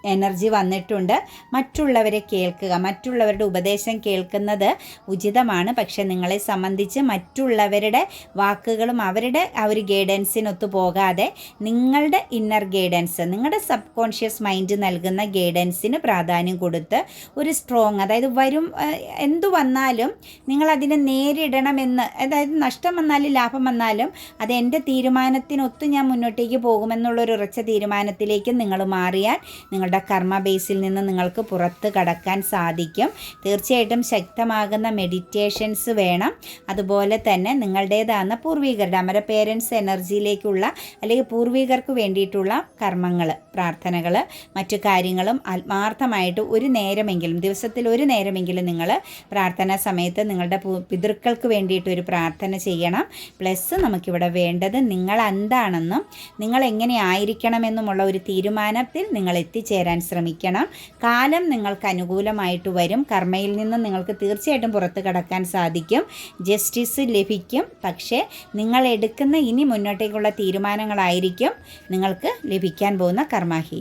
എനർജി വന്നിട്ടുണ്ട്. മറ്റുള്ളവരെ കേൾക്കുക മറ്റുള്ളവരുടെ ഉപദേശം കേൾക്കുന്നത് ഉചിതമാണ്. പക്ഷേ നിങ്ങളെ സംബന്ധിച്ച് മറ്റുള്ളവരുടെ വാക്കുകളും അവരുടെ ആ ഒരു ഗൈഡൻസിനൊത്തു പോകാതെ നിങ്ങളുടെ ഇന്നർ ഗൈഡൻസ് നിങ്ങളുടെ സബ് കോൺഷ്യസ് മൈൻഡ് നൽകുന്ന ഗൈഡൻസിന് പ്രാധാന്യം കൊടുത്ത് ഒരു സ്ട്രോങ് അതായത് വരും എന്തു വന്നാലും നിങ്ങളതിനെ നേരിടണമെന്ന് അതായത് നഷ്ടം വന്നാലും ലാഭം വന്നാലും അത് എന്റെ തീരുമാനത്തിനൊത്ത് ഞാൻ മുന്നോട്ടേക്ക് പോകുമെന്നുള്ളൊരു ഉറച്ച തീരുമാനത്തിലേക്ക് നിങ്ങൾ മാറിയാൽ നിങ്ങൾ നിങ്ങളുടെ കർമ്മ ബേസിൽ നിന്ന് നിങ്ങൾക്ക് പുറത്ത് കടക്കാൻ സാധിക്കും. തീർച്ചയായിട്ടും ശക്തമാകുന്ന മെഡിറ്റേഷൻസ് വേണം. അതുപോലെ തന്നെ നിങ്ങളുടേതാകുന്ന പൂർവികരുടെ അമര പേരൻസ് എനർജിയിലേക്കുള്ള അല്ലെങ്കിൽ പൂർവികർക്ക് വേണ്ടിയിട്ടുള്ള കർമ്മങ്ങൾ പ്രാർത്ഥനകൾ മറ്റു കാര്യങ്ങളും ആത്മാർത്ഥമായിട്ട് ഒരു നേരമെങ്കിലും ദിവസത്തിൽ ഒരു നേരമെങ്കിലും നിങ്ങൾ പ്രാർത്ഥനാ സമയത്ത് നിങ്ങളുടെ പിതൃക്കൾക്ക് വേണ്ടിയിട്ട് ഒരു പ്രാർത്ഥന ചെയ്യണം. പ്ലസ് നമുക്കിവിടെ വേണ്ടത് നിങ്ങൾ എന്താണെന്നും നിങ്ങൾ എങ്ങനെ ആയിരിക്കണമെന്നുമുള്ള ഒരു തീരുമാനത്തിൽ നിങ്ങൾ എത്തിച്ചേരാൻ ശ്രമിക്കണം. കാലം നിങ്ങൾക്ക് അനുകൂലമായിട്ട് വരും. കർമ്മയിൽ നിന്ന് നിങ്ങൾക്ക് തീർച്ചയായിട്ടും പുറത്ത് കടക്കാൻ സാധിക്കും. ജസ്റ്റിസ് ലഭിക്കും. പക്ഷേ നിങ്ങൾ എടുക്കുന്ന ഇനി മുന്നോട്ടേക്കുള്ള തീരുമാനങ്ങളായിരിക്കും നിങ്ങൾക്ക് ലഭിക്കാൻ പോകുന്ന കർമാഹി